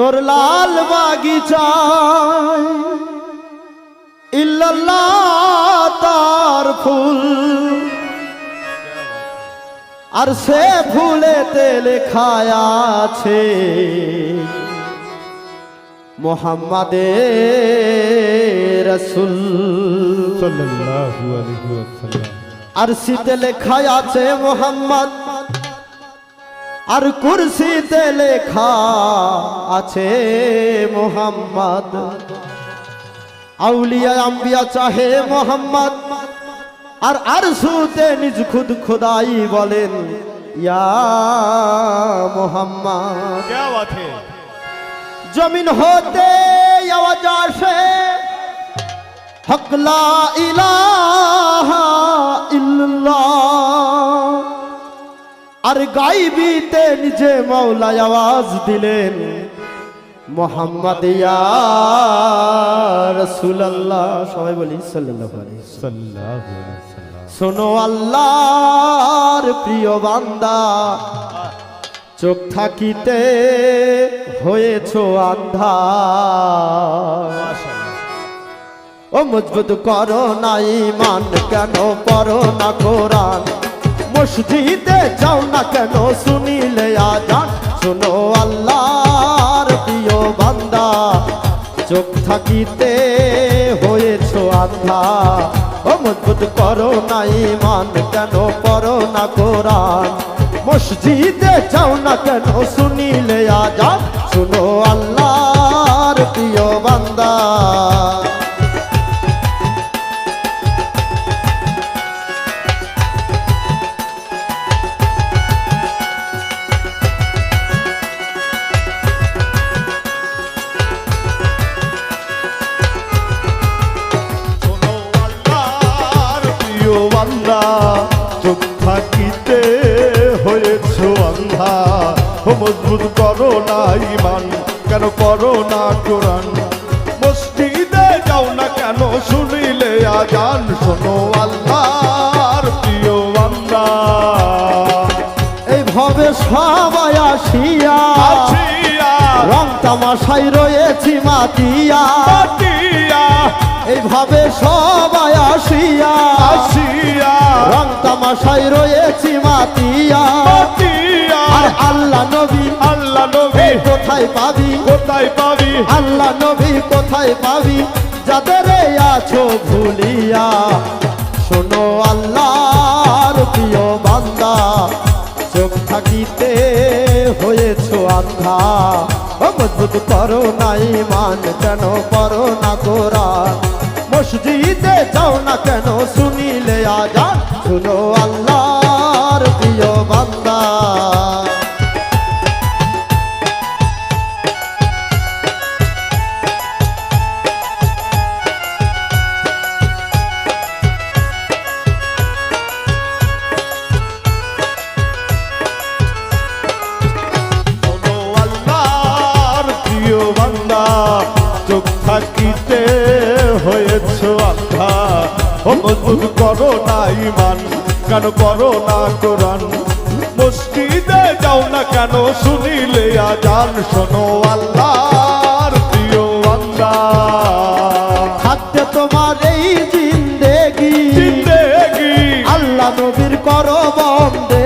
তোর লাল বাগিচায় ইল্লাল্লাহ তার ফুল। আর সে ফুলেতে লেখা আছে মোহাম্মদের রসুল। আর শীতে লেখা আছে মোহাম্মদ। আর কুরসিতে লেখা আছে মোহাম্মদ। আউলিয়া আম্বিয়া চাহে মোহাম্মদ। আর আর সুতে নিজ খুদ খুদাই বলেন জমিন হতে আওয়াজ আসে হকলা ইলা আর গাইবিতে নিজে মৌলা আওয়াজ দিলেন মোহাম্মদ রাসূলুল্লাহ। সবাই বলি শোনো আল্লাহর প্রিয় বান্দা চোখ থাকিতে হয়েছ আন্ধা ও মজবুত করো না ইমান কেন পড়ো না কোরআন? মসজিদে যাও না কেন শুনিলে আজান? শোনো আল্লাহর প্রিয় বান্দা, চোখ থাকিতে হয়েছ আন্ধা ও মজবুত করো না ইমান কেন পড়ো না কোরআন? মসজিদে যাও না কেন শুনিলে আজান? শোনো আল্লাহর প্রিয় বান্দা। বান্দা চোখ থাকিতে হয়েছ অন্ধা। ও মজবুত করো না ইমান কেন করো না কোরআন। মসজিদে যাও না কেন শুনিলে আজান শোনো আল্লাহর প্রিয় বান্দা। এই ভবে সবাই আসিয়া আসিয়া রং তামাশাই রয়েছি মাতিয়া। এইভাবে সবাই আসিয়া আসিয়া। রং তামাশাই রয়েছি মাতিয়া। আর আল্লাহ নবী আল্লাহ নবী। কোথায় পাবি? কোথায় পাবি? আল্লাহ নবী কোথায় পাবি? যাদের আছো ভুলিয়া। শোনো আল্লাহর প্রিয় বান্দা চোখ থাকিতে হয়েছ আন্ধা। মজবুত করো না ইমান কেন করো না কোরআন মসজিদে যাও না কেন? শুনিলে আজান। শুনো আল্লাহর প্রিয় বান্দা। শোনো হয়েছ আন্ধা ও করো না ইমান কেন করো না কোরআন? মসজিদে যাও না কেন শুনিলে আজান শোনো আল্লাহর প্রিয় বান্দা। থাকতে তোমার এই জিন্দেগি। জিন্দেগি। আল্লাহ নবীর করো বন্দেগি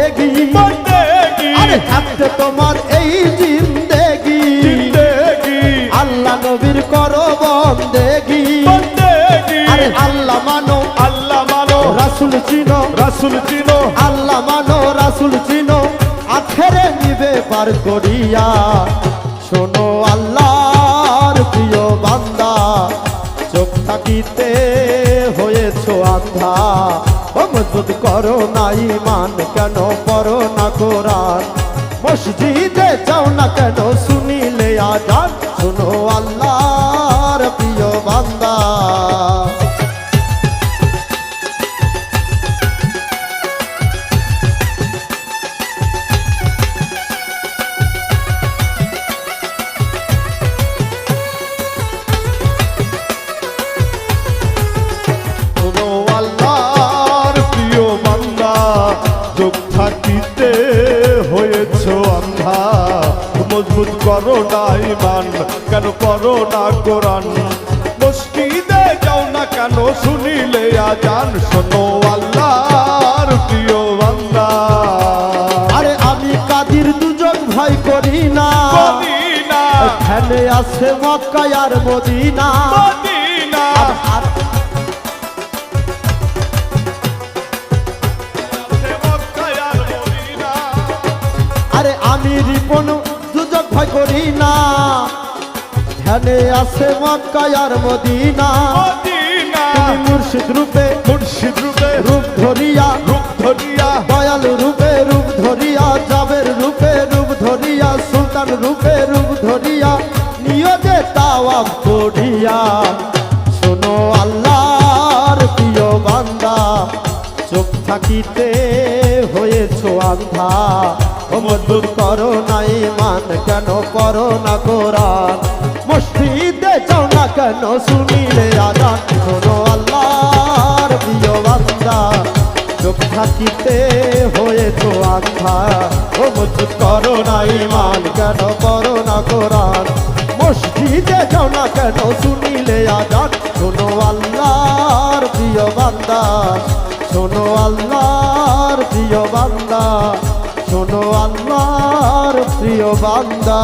আল্লাহ মানো আল্লাহ মানো। রাসুল চিনো রাসুল চিনো। আল্লাহ মানো রাসুল চিনো। আখেরে নিবে পার করিয়া। শোনো আল্লাহর প্রিয় বান্দা চোখ থাকিতে হয়েছ আন্ধা ও মজবুত করো না ইমান কেন করো না কোরআন? মসজিদে যাও না কেন শুনিলে আজান। চোখ থাকিতে হয়েছ অন্ধা। মজবুত করো না ইমান কেন করো না কোরআন? মসজিদে যাও না কেন শুনিলে আজান? শোনো আল্লাহর প্রিয় বান্দা। আরে আমি কাদির দুজন ভয় করি না। মদিনা এখানে আছে মক্কা আর মদিনা। মদিনা। ধ্যানে আছে মক্কা আর মদিনা। তুমি মুর্শিদ রূপে মুর্শিদ রূপে। রূপ ধরিয়া রূপ ধরিয়া। দয়ালু রূপে রূপ ধরিয়া জাবের রূপে রূপ ধরিয়া সুলতান রূপে রূপ ধরিয়া নিয়তে তাওয়াব করিয়া। শোনো আল্লাহর প্রিয় বান্দা চোখ থাকিতে হয়েছ আন্ধা। ও মজবুত করো না ইমান কেন করো না কোরআন। মসজিদে যাও না কেন? শুনিলে আজান শোনো আল্লাহর প্রিয় বান্দা। চোখ থাকিতে হয়েছো আন্ধা ও মজুত করো না ইমান কেন করো না কোরআন? মসজিদে যাও না কেন? শুনিলে আজান শোনো আল্লাহর প্রিয় বান্দা। শোনো আল্লাহর প্রিয় বান্দা। শোনো আল্লাহর প্রিয় বান্দা।